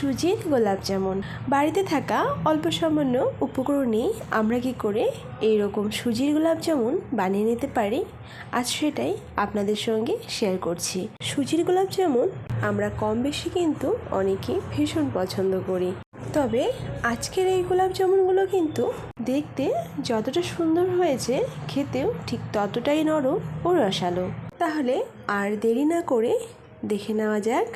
সুজির গোলাপ জামুন বাড়িতে থাকা অল্প সামান্য উপকরণেই আমরা কি করে এই রকম সুজির গোলাপ জামুন বানিয়ে নিতে পারি? আজ সেটাই আপনাদের সঙ্গে শেয়ার করছি। সুজির গোলাপ জামুন আমরা কম বেশি কিন্তু অনেকেই ভীষণ পছন্দ করি। তবে আজকের এই গোলাপ জামুনগুলো কিন্তু দেখতে যতটা সুন্দর হয়েছে, খেতেও ঠিক ততটাই নরম ও রসালো। তাহলে আর দেরি না করে দেখে নেওয়া যাক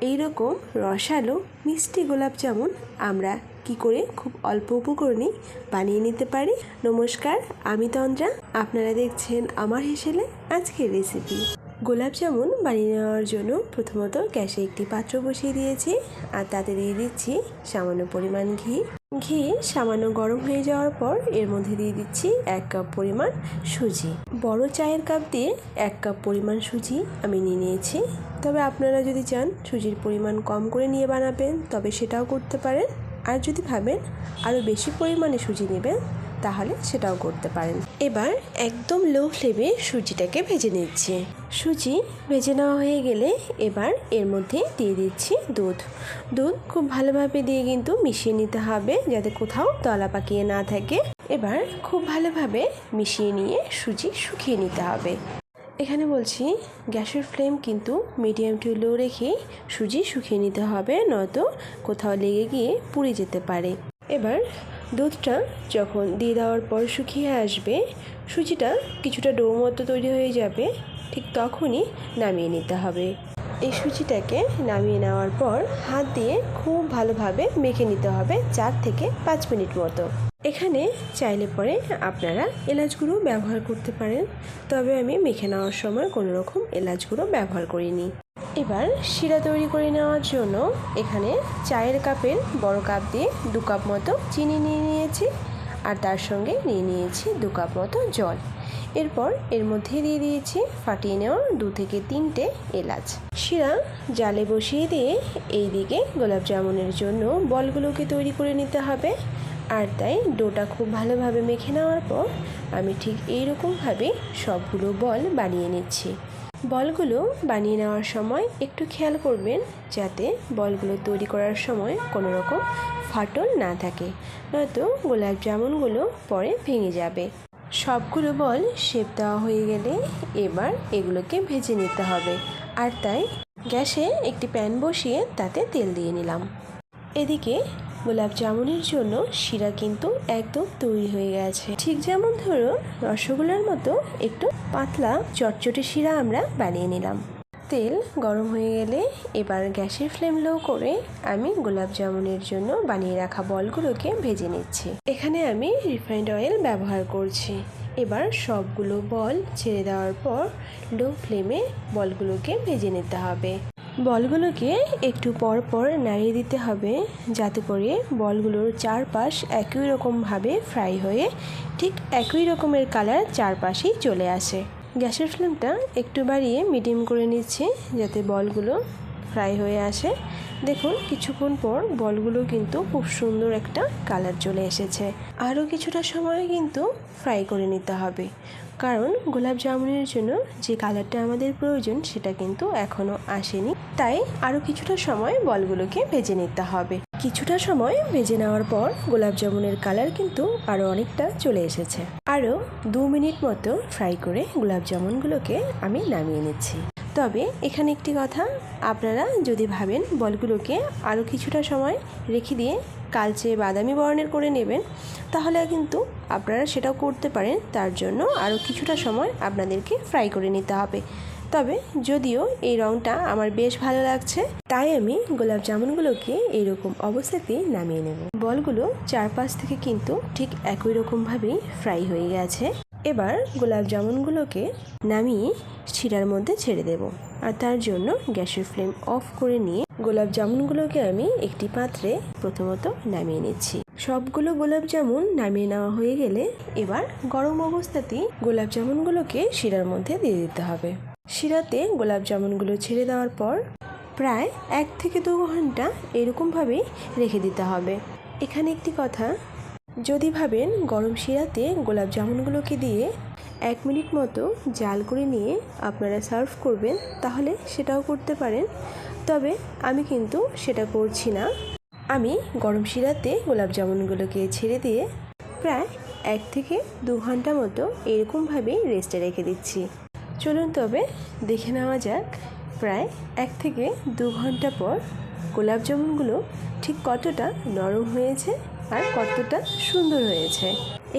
এই রকম রসালো মিষ্টি গোলাপ জামুন আমরা কি করে খুব অল্প উপকরণে বানিয়ে নিতে পারি? নমস্কার, আমি তন্দ্রা। আপনারা দেখছেন আমার হেসেলে আজকের রেসিপি গোলাপ জামুন বানিয়ে নেওয়ার জন্য প্রথমত গ্যাসে একটি পাত্র বসিয়ে দিয়েছি আর তাতে দিয়ে দিচ্ছি সামান্য পরিমাণ ঘি। ঘি সামান্য গরম হয়ে যাওয়ার পর এর মধ্যে দিয়ে দিচ্ছি এক কাপ পরিমাণ সুজি। বড় চায়ের কাপ দিয়ে এক কাপ পরিমাণ সুজি আমি নিয়ে নিয়েছি। তবে আপনারা যদি চান সুজির পরিমাণ কম করে নিয়ে বানাবেন, তবে সেটাও করতে পারেন। আর যদি ভাবেন আরও বেশি পরিমাণে সুজি নেবেন তাহলে সেটাও করতে পারেন। এবার একদম লো ফ্লেমে সুজিটাকে ভেজে নিচ্ছি। সুজি ভেজে নেওয়া হয়ে গেলে এবার এর মধ্যে দিয়ে দিচ্ছি দুধ। দুধ খুব ভালোভাবে দিয়ে কিন্তু মিশিয়ে নিতে হবে যাতে কোথাও তলা পাকিয়ে না থাকে। এবার খুব ভালোভাবে মিশিয়ে নিয়ে সুজি শুকিয়ে নিতে হবে। এখানে বলছি গ্যাসের ফ্লেম কিন্তু মিডিয়াম টু লো রেখে সুজি শুকিয়ে নিতে হবে, নয়তো কোথাও লেগে গিয়ে পুড়ে যেতে পারে। এবার দুধটা যখন দিয়ে দেওয়ার পর শুকিয়ে আসবে, সুজিটা কিছুটা ডো মতো তৈরি হয়ে যাবে, ঠিক তখনই নামিয়ে নিতে হবে। এই সুজিটাকে নামিয়ে নেওয়ার পর হাত দিয়ে খুব ভালোভাবে মেখে নিতে হবে চার থেকে পাঁচ মিনিট মতো। এখানে চাইলে পরে আপনারা এলাচ গুঁড়ো ব্যবহার করতে পারেন, তবে আমি মেখে নেওয়ার সময় কোনো রকম এলাচ গুঁড়ো ব্যবহার করিনি। এবার শিরা তৈরি করে নেওয়ার জন্য এখানে চায়ের কাপের বড় কাপ দিয়ে দু কাপ মতো চিনি নিয়ে নিয়েছি আর তার সঙ্গে নিয়ে নিয়েছি দু কাপ মতো জল। এরপর এর মধ্যে দিয়ে দিয়েছি, ফাটিয়ে নেওয়া দু থেকে তিনটে এলাচ। শিরা জালে বসিয়ে দিয়ে এই দিকে গোলাপ জামুনের জন্য বলগুলোকে তৈরি করে নিতে হবে। আর তাই ডোটা খুব ভালোভাবে মেখে নেওয়ার পর আমি ঠিক এইরকমভাবে সবগুলো বল বানিয়ে নিচ্ছি। বলগুলো বানিয়ে নেওয়ার সময় একটু খেয়াল করবেন যাতে বলগুলো তৈরি করার সময় কোনো রকম ফাটল না থাকে। নয়তো গোলাপ জামুনগুলো পরে ভেঙে যাবে। সবগুলো বল শেপ দেওয়া হয়ে গেলে এবার এগুলোকে ভেজে নিতে হবে। আর তাই গ্যাসে একটি প্যান বসিয়ে তাতে তেল দিয়ে নিলাম। এদিকে গোলাপ জামুনের জন্য শিরা কিন্তু একদম তৈরি হয়ে গেছে। ঠিক যেমন ধরো, রসগোল্লার মতো একটু পাতলা চটচটে শিরা আমরা বানিয়ে নিলাম। তেল গরম হয়ে গেলে এবার গ্যাসের ফ্লেম লো করে আমি গোলাপ জামুনের জন্য বানিয়ে রাখা বলগুলোকে ভেজে নিচ্ছি। এখানে আমি রিফাইন্ড অয়েল ব্যবহার করছি। এবার সবগুলো বল ছেড়ে দেওয়ার পর লো ফ্লেমে বলগুলোকে ভেজে নিতে হবে। বলগুলোকে একটু পর পর নাড়িয়ে দিতে হবে যাতে করে বলগুলোর চারপাশ একই রকমভাবে ফ্রাই হয়ে ঠিক একই রকমের কালার চারপাশেই চলে আসে। গ্যাসের ফ্লেমটা একটু বাড়িয়ে মিডিয়াম করে নিচ্ছি যাতে বলগুলো ফ্রাই হয়ে আসে। দেখুন, কিছুক্ষণ পর বলগুলো কিন্তু খুব সুন্দর একটা কালার চলে এসেছে। আরও কিছুটা সময় কিন্তু ফ্রাই করে নিতে হবে। কারণ গোলাপ জামুনের জন্য যে কালারটা আমাদের প্রয়োজন সেটা কিন্তু এখনও আসেনি। তাই আরও কিছুটা সময় বলগুলোকে ভেজে নিতে হবে। কিছুটা সময় ভেজে নেওয়ার পর গোলাপ জামুনের কালার কিন্তু আরও অনেকটা চলে এসেছে। আরও দু মিনিট মতো ফ্রাই করে গোলাপ জামুনগুলোকে আমি নামিয়ে নিচ্ছি। তবে এখানে একটি কথা, আপনারা যদি ভাবেন বলগুলোকে আরও কিছুটা সময় রেখে দিয়ে কালচে বাদামি বর্ণের করে নেবেন, তাহলে কিন্তু আপনারা সেটাও করতে পারেন, তার জন্য আরও কিছুটা সময় আপনাদেরকে ফ্রাই করে নিতে হবে। তবে যদিও এই রঙটা আমার বেশ ভালো লাগছে, তাই আমি গোলাপ জামুনগুলোকে এইরকম অবস্থাতেই নামিয়ে নেব। বলগুলো চারপাশ থেকে কিন্তু ঠিক একই রকমভাবেই ফ্রাই হয়ে গেছে। এবার গোলাপ জামুনগুলোকে নামিয়ে শিরার মধ্যে ছেড়ে দেব। আর তার জন্য গ্যাসের ফ্লেম অফ করে নিয়ে গোলাপ জামুনগুলোকে আমি একটি পাত্রে প্রথমত নামিয়ে নিচ্ছি। সবগুলো গোলাপ জামুন নামিয়ে নেওয়া হয়ে গেলে এবার গরম অবস্থাতেই গোলাপ জামুনগুলোকে শিরার মধ্যে দিয়ে দিতে হবে। শিরাতে গোলাপ জামুনগুলো ছেড়ে দেওয়ার পর প্রায় এক থেকে দু ঘণ্টা এরকমভাবেই রেখে দিতে হবে। এখানে একটি কথা যদি ভাবেন গরম শিরাতে গোলাপ জামুনগুলোকে দিয়ে এক মিনিট মতো জাল করে নিয়ে আপনারা সার্ভ করবেন, তাহলে সেটাও করতে পারেন। তবে আমি কিন্তু সেটা করছি না। আমি গরম শিরাতে গোলাপ জামুনগুলোকে ছেড়ে দিয়ে প্রায় এক থেকে দু ঘণ্টা মতো এরকমভাবেই রেস্টে রেখে দিচ্ছি। চলুন তবে দেখে নেওয়া যাক, প্রায় এক থেকে দু ঘণ্টা পর গোলাপ জামুনগুলো ঠিক কতটা নরম হয়েছে আর কতটা সুন্দর হয়েছে।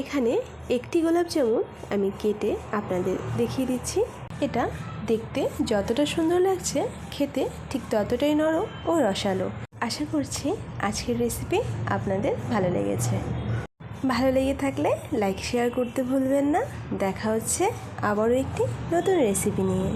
এখানে একটি গোলাপ জামুন আমি কেটে আপনাদের দেখিয়ে দিচ্ছি। এটা দেখতে যতটা সুন্দর লাগছে, খেতে ঠিক ততটাই নরম ও রসালো। আশা করছি আজকের রেসিপি আপনাদের ভালো লেগেছে। ভালো লেগে থাকলে লাইক শেয়ার করতে ভুলবেন না। দেখা হচ্ছে আবারও একটি নতুন রেসিপি নিয়ে।